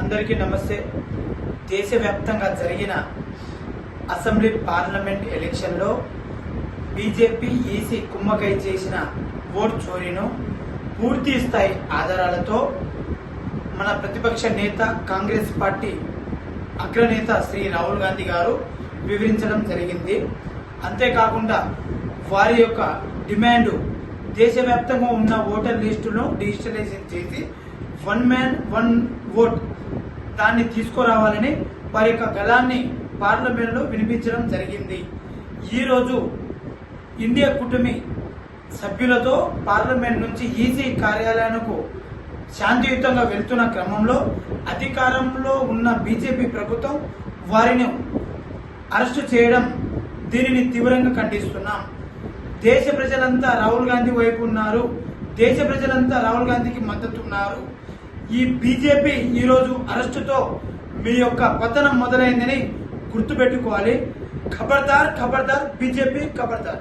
అందరికీ నమస్తే. దేశవ్యాప్తంగా జరిగిన అసెంబ్లీ పార్లమెంట్ ఎలక్షన్లో బీజేపీ ఈసీ కుమ్మకై చేసిన ఓట్ చోరీను పూర్తి స్థాయి ఆధారాలతో మన ప్రతిపక్ష నేత కాంగ్రెస్ పార్టీ అగ్రనేత శ్రీ రాహుల్ గాంధీ గారు వివరించడం జరిగింది. అంతేకాకుండా వారి యొక్క డిమాండ్ దేశవ్యాప్తంగా ఉన్న ఓటర్ లిస్టును డిజిటలైజేషన్ చేసి వన్ మ్యాన్ వన్ ఓట్ దాన్ని తీసుకురావాలని వారి యొక్క గళాన్ని పార్లమెంట్లో వినిపించడం జరిగింది. ఈరోజు ఇండియా కూటమి సభ్యులతో పార్లమెంట్ నుంచి ఈసీ కార్యాలయానికి శాంతియుతంగా వెళ్తున్న క్రమంలో అధికారంలో ఉన్న బీజేపీ ప్రభుత్వం వారిని అరెస్టు చేయడం దీనిని తీవ్రంగా ఖండిస్తున్నాం. దేశ ప్రజలంతా రాహుల్ గాంధీ వైపు ఉన్నారు. దేశ ప్రజలంతా రాహుల్ గాంధీకి మద్దతు ఉన్నారు. ఈ బీజేపీ ఈరోజు అరెస్టుతో మీ యొక్క పతనం మొదలైందని గుర్తుపెట్టుకోవాలి. ఖబర్దార్ ఖబర్దార్ బీజేపీ ఖబర్దార్.